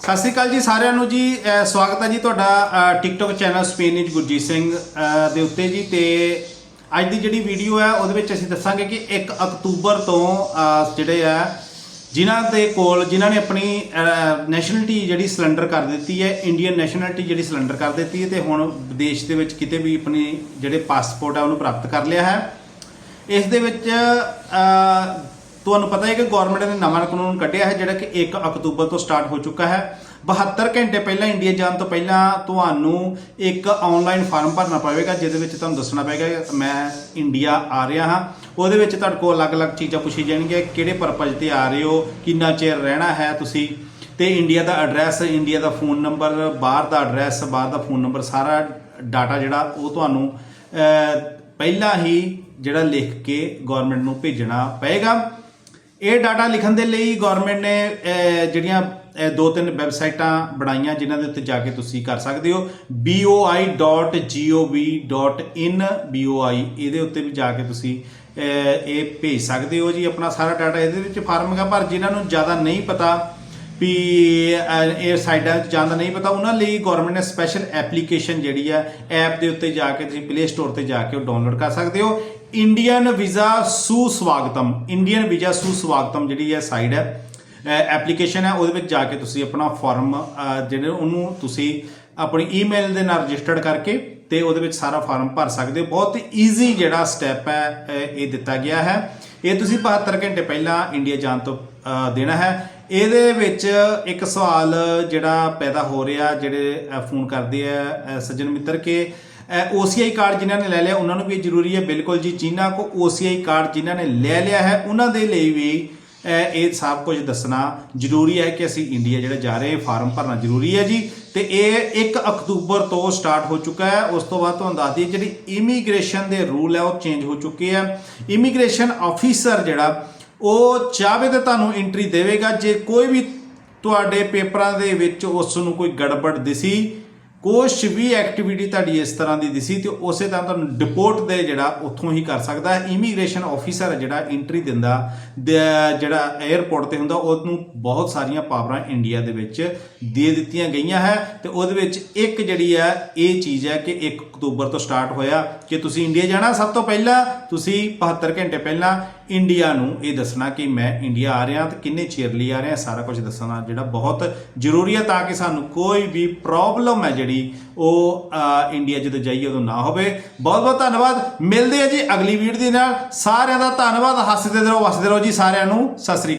ਸਤਿ ਸ੍ਰੀ ਅਕਾਲ ਜੀ ਸਾਰਿਆਂ ਨੂੰ ਜੀ ਸਵਾਗਤ ਹੈ ਜੀ ਤੁਹਾਡਾ TikTok channel Spanish Gurjeet Singh ਦੇ ਉੱਤੇ ਜੀ ਤੇ ਅੱਜ ਦੀ ਜਿਹੜੀ ਵੀਡੀਓ ਹੈ, ਉਹਦੇ ਵਿੱਚ ਅਸੀਂ ਦੱਸਾਂਗੇ ਕਿ 1 ਅਕਤੂਬਰ ਤੋਂ ਜਿਹੜੇ ਆ, ਜਿਨ੍ਹਾਂ ਦੇ ਕੋਲ, ਜਿਨ੍ਹਾਂ ਨੇ ਆਪਣੀ ਨੈਸ਼ਨਲਿਟੀ ਜਿਹੜੀ ਸਿਲੰਡਰ ਕਰ ਦਿੱਤੀ ਹੈ ਇੰਡੀਅਨ ਨੈਸ਼ਨਲਿਟੀ ਜਿਹੜੀ ਸਿਲੰਡਰ ਕਰ ਦਿੱਤੀ ਹੈ ਤੇ ਹੁਣ ਵਿਦੇਸ਼ ਦੇ ਵਿੱਚ ਕਿਤੇ ਵੀ ਆਪਣੀ ਜਿਹੜੇ ਪਾਸਪੋਰਟ ਹੈ, ਉਹਨੂੰ ਪ੍ਰਾਪਤ ਕਰ ਲਿਆ ਹੈ। ਇਸ ਦੇ ਵਿੱਚ ਤੁਹਾਨੂੰ ਪਤਾ ਹੈ ਕਿ ਗਵਰਨਮੈਂਟ ਨੇ ਨਵਾਂ ਕਾਨੂੰਨ ਕੱਢਿਆ ਹੈ, ਜਿਹੜਾ ਕਿ 1 ਅਕਤੂਬਰ ਤੋਂ ਸਟਾਰਟ ਹੋ ਚੁੱਕਾ ਹੈ। 72 ਘੰਟੇ ਪਹਿਲਾਂ ਇੰਡੀਆ ਜਾਣ ਤੋਂ ਪਹਿਲਾਂ ਤੁਹਾਨੂੰ ਇੱਕ ਆਨਲਾਈਨ ਫਾਰਮ ਭਰਨਾ ਪਵੇਗਾ, ਜਿਹਦੇ ਵਿੱਚ ਤੁਹਾਨੂੰ ਦੱਸਣਾ ਪਵੇਗਾ ਕਿ ਮੈਂ ਇੰਡੀਆ ਆ ਰਿਹਾ ਹਾਂ। ਉਹਦੇ ਵਿੱਚ ਤੁਹਾਡੇ ਕੋਲ ਅਲੱਗ-ਅਲੱਗ ਚੀਜ਼ਾਂ ਪੁੱਛੀ ਜਾਣਗੀਆਂ, ਕਿਹੜੇ ਪਰਪਸ ਤੇ ਆ ਰਹੇ ਹੋ, ਕਿੰਨਾ ਚਿਰ ਰਹਿਣਾ ਹੈ ਤੁਸੀਂ। ਤੇ ਇੰਡੀਆ ਦਾ ਐਡਰੈਸ ਇੰਡੀਆ ਦਾ ਫੋਨ ਨੰਬਰ ਬਾਹਰ ਦਾ ਐਡਰੈਸ ਬਾਹਰ ਦਾ ਫੋਨ ਨੰਬਰ ਸਾਰਾ ਡਾਟਾ ਜਿਹੜਾ, ਉਹ ਤੁਹਾਨੂੰ ਪਹਿਲਾਂ ਹੀ ਜਿਹੜਾ ਲਿਖ ਕੇ ਗਵਰਨਮੈਂਟ ਨੂੰ ਭੇਜਣਾ ਪਏਗਾ ਇਹ ਡਾਟਾ ਲਿਖਣ ਦੇ ਲਈ ਗਵਰਨਮੈਂਟ ਨੇ ਜਿਹੜੀਆਂ ਦੋ ਤਿੰਨ ਵੈਬਸਾਈਟਾਂ ਬਣਾਈਆਂ, ਜਿਨ੍ਹਾਂ ਦੇ ਉੱਤੇ ਜਾ ਕੇ ਤੁਸੀਂ ਕਰ ਸਕਦੇ ਹੋ। Boi.gov.in boi ਇਹਦੇ ਉੱਤੇ ਵੀ ਜਾ ਕੇ ਤੁਸੀਂ ਇਹ ਭੇਜ ਸਕਦੇ ਹੋ ਜੀ। ਆਪਣਾ ਸਾਰਾ ਡਾਟਾ ਇਹਦੇ ਵਿੱਚ ਫਾਰਮ ਹੈਗਾ, ਪਰ ਜਿਨ੍ਹਾਂ ਨੂੰ ਜ਼ਿਆਦਾ ਨਹੀਂ ਪਤਾ ਵੀ ਇਹ ਸਾਈਡਾਂ 'ਚ ਜਾਂਦਾ ਨਹੀਂ ਪਤਾ। ਉਹਨਾਂ ਲਈ ਗਵਰਨਮੈਂਟ ਨੇ ਸਪੈਸ਼ਲ ਐਪਲੀਕੇਸ਼ਨ ਜਿਹੜੀ ਹੈ ਐਪ ਦੇ ਉੱਤੇ ਜਾ ਕੇ ਤੁਸੀਂ ਪਲੇ ਸਟੋਰ ਤੇ ਜਾ ਕੇ ਉਹ ਡਾਊਨਲੋਡ ਕਰ ਸਕਦੇ ਹੋ। ਇੰਡੀਅਨ ਵੀਜ਼ਾ ਸੂ ਸਵਾਗਤਮ ਇੰਡੀਅਨ ਵੀਜ਼ਾ ਸੂ ਸਵਾਗਤਮ ਜਿਹੜੀ ਹੈ ਸਾਈਡ ਹੈ ਐਪਲੀਕੇਸ਼ਨ ਹੈ ਉਹਦੇ ਵਿੱਚ ਜਾ ਕੇ ਤੁਸੀਂ ਆਪਣਾ ਫਾਰਮ ਜਿਹੜੇ ਉਹਨੂੰ ਤੁਸੀਂ ਆਪਣੀ ਈਮੇਲ ਦੇ ਨਾਲ ਰਜਿਸਟਰਡ ਕਰਕੇ ਤੇ ਉਹਦੇ ਵਿੱਚ ਸਾਰਾ ਫਾਰਮ ਭਰ ਸਕਦੇ ਹੋ। ਬਹੁਤ ਈਜ਼ੀ ਜਿਹੜਾ ਸਟੈਪ ਹੈ ਇਹ ਦਿੱਤਾ ਗਿਆ ਹੈ। ਇਹ ਤੁਸੀਂ 72 ਘੰਟੇ ਪਹਿਲਾਂ ਇੰਡੀਆ ਜਾਣ ਤੋਂ ਦੇਣਾ ਹੈ। ਇਹਦੇ ਵਿੱਚ ਇੱਕ ਸਵਾਲ ਜਿਹੜਾ ਪੈਦਾ ਹੋ ਰਿਹਾ, ਜਿਹੜੇ ਫੋਨ ਕਰਦੇ ਆ ਸੱਜਣ ਮਿੱਤਰ, ਕਿ OCI ਕਾਰਡ ਜਿਨ੍ਹਾਂ ਨੇ ਲੈ ਲਿਆ, ਉਹਨਾਂ ਨੂੰ ਵੀ ਜ਼ਰੂਰੀ ਹੈ ਬਿਲਕੁਲ ਜੀ, ਜਿਨ੍ਹਾਂ ਕੋ OCI ਕਾਰਡ ਜਿਨ੍ਹਾਂ ਨੇ ਲੈ ਲਿਆ ਹੈ, ਉਹਨਾਂ ਦੇ ਲਈ ਵੀ ਇਹ ਸਭ ਕੁਝ ਦੱਸਣਾ ਜ਼ਰੂਰੀ ਹੈ ਕਿ ਅਸੀਂ ਇੰਡੀਆ ਜਿਹੜਾ ਜਾ ਰਹੇ, ਫਾਰਮ ਭਰਨਾ ਜ਼ਰੂਰੀ ਹੈ ਜੀ। ਤੇ ਇਹ 1 ਅਕਤੂਬਰ ਤੋਂ ਸਟਾਰਟ ਹੋ ਚੁੱਕਾ ਹੈ, ਉਸ ਤੋਂ ਬਾਅਦ ਤੁਹਾਨੂੰ ਦੱਸ ਦਈਏ, ਜਿਹੜੀ ਇਮੀਗ੍ਰੇਸ਼ਨ ਦੇ ਰੂਲ ਹੈ, ਉਹ ਚੇਂਜ ਹੋ ਚੁੱਕੇ ਆ। ਇਮੀਗ੍ਰੇਸ਼ਨ ਆਫੀਸਰ ਜਿਹੜਾ ਉਹ ਚਾਹਵੇ ਤਾਂ ਤੁਹਾਨੂੰ ਐਂਟਰੀ ਦੇਵੇਗਾ। ਜੇ ਕੋਈ ਵੀ ਤੁਹਾਡੇ ਪੇਪਰਾਂ ਦੇ ਵਿੱਚ ਉਸ ਨੂੰ ਕੋਈ ਗੜਬੜ ਦਿਸੀ, ਕੁਛ ਵੀ ਐਕਟੀਵਿਟੀ ਤੁਹਾਡੀ ਇਸ ਤਰ੍ਹਾਂ ਦੀ ਦਿਸੀ, ਤੇ ਉਸੇ ਤਰ੍ਹਾਂ ਤੁਹਾਨੂੰ ਡਿਪੋਰਟ ਦੇ ਜਿਹੜਾ ਉੱਥੋਂ ਹੀ ਕਰ ਸਕਦਾ। ਹੈ ਇਮੀਗ੍ਰੇਸ਼ਨ ਆਫੀਸਰ ਜਿਹੜਾ ਐਂਟਰੀ ਦਿੰਦਾ ਜਿਹੜਾ 에ਅਰਪੋਰਟ ਤੇ ਹੁੰਦਾ, ਉਹਨੂੰ ਬਹੁਤ ਸਾਰੀਆਂ ਪਾਵਰਾਂ ਇੰਡੀਆ ਦੇ ਵਿੱਚ ਦੇ ਦਿੱਤੀਆਂ ਗਈਆਂ ਹੈ। ਤੇ ਉਹਦੇ ਵਿੱਚ ਇੱਕ ਜਿਹੜੀ ਹੈ, ਇਹ ਚੀਜ਼ ਹੈ ਕਿ 1 ਅਕਤੂਬਰ ਤੋਂ ਸਟਾਰਟ ਹੋਇਆ ਕਿ ਤੁਸੀਂ ਇੰਡੀਆ ਜਾਣਾ। ਸਭ ਤੋਂ ਪਹਿਲਾਂ ਤੁਸੀਂ 72 ਘੰਟੇ ਪਹਿਲਾਂ ਇੰਡੀਆ ਨੂੰ ਇਹ ਦੱਸਣਾ ਕਿ ਮੈਂ ਇੰਡੀਆ ਆ ਰਿਹਾ ਤੇ ਕਿੰਨੇ ਚਿਰ ਲਈ ਆ ਰਿਹਾ, ਸਾਰਾ ਕੁਝ ਦੱਸਣਾ ਜਿਹੜਾ ਬਹੁਤ ਜ਼ਰੂਰੀ ਹੈ ਤਾਂ ਕਿ ਸਾਨੂੰ ਕੋਈ ਵੀ ਪ੍ਰੋਬਲਮ ਹੈ ਜਿਹੜੀ ਉਹ ਇੰਡੀਆ ਜਦੋਂ ਜਾਈਏ ਉਦੋਂ ਨਾ ਹੋਵੇ। ਬਹੁਤ ਬਹੁਤ ਧੰਨਵਾਦ। ਮਿਲਦੇ ਆ ਜੀ ਅਗਲੀ ਵੀਡੀਓ ਦੇ ਨਾਲ। ਸਾਰਿਆਂ ਦਾ ਧੰਨਵਾਦ। ਹੱਸਦੇ ਰਹੋ, ਵਸਦੇ ਰਹੋ ਜੀ ਸਾਰਿਆਂ ਨੂੰ। ਸਤਿ ਸ੍ਰੀ ਅਕਾਲ।